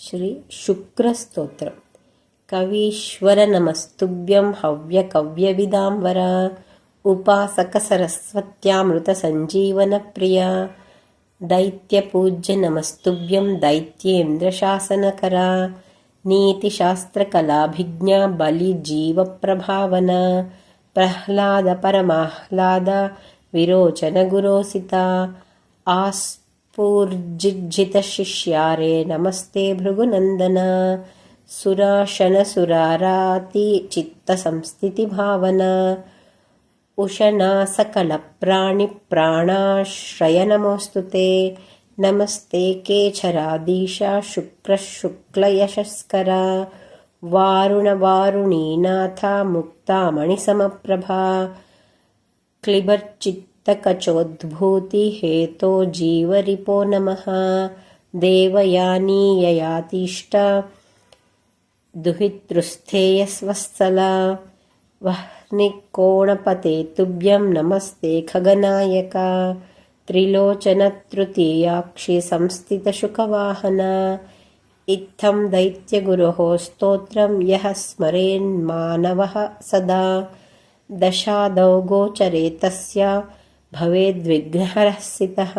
శ్రీ శుక్రస్తోత్రం. కవీశ్వర నమస్తుభ్యం హవ్య కవ్య విదాంబర ఉపాసక సరస్వత్యామృత సంజీవన ప్రియ దైత్యపూజ్య నమస్తుభ్యం దైత్యేంద్రశాసనకర శాసనకర బలి జీవ ప్రభావన ప్రహ్లాద పరమాహ్లాద విరోచన గురోసిత ఆస్ पूर्जिज्झितशिष्यारे नमस्ते भृगुनन्दन सुराशनसुरारातिचित्तसंस्थितिभावन उशना सकलप्राणिप्राणाश्रय नमोऽस्तु ते नमस्ते केचरादीशा शुक्रशुक्लयशस्करा वारुणवारुणीनाथा मुक्तामणिसमप्रभा क्लिबर्चित् तकचोद्भूति हेतो जीवरिपो नमः देवयानीययातिष्ठ दुहितृस्थेयस्वस्थला वह्निकोणपते तुभ्यं नमस्ते खगनायका त्रिलोचनतृतीयाक्षि संस्थितशुकवाहना इत्थं दैत्यगुरोः स्तोत्रं यः स्मरेन्मानवः सदा दशादौ गोचरे तस्य भवेद्विघ्नहरः सितः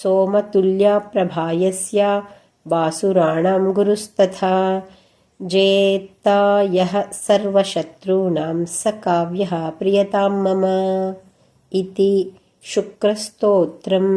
सोमतुल्या प्रभा यस्य वासुराणां गुरुस्तथा जेता यः सर्वशत्रूणां स काव्यः प्रियतां मम इति शुक्रस्तोत्रम्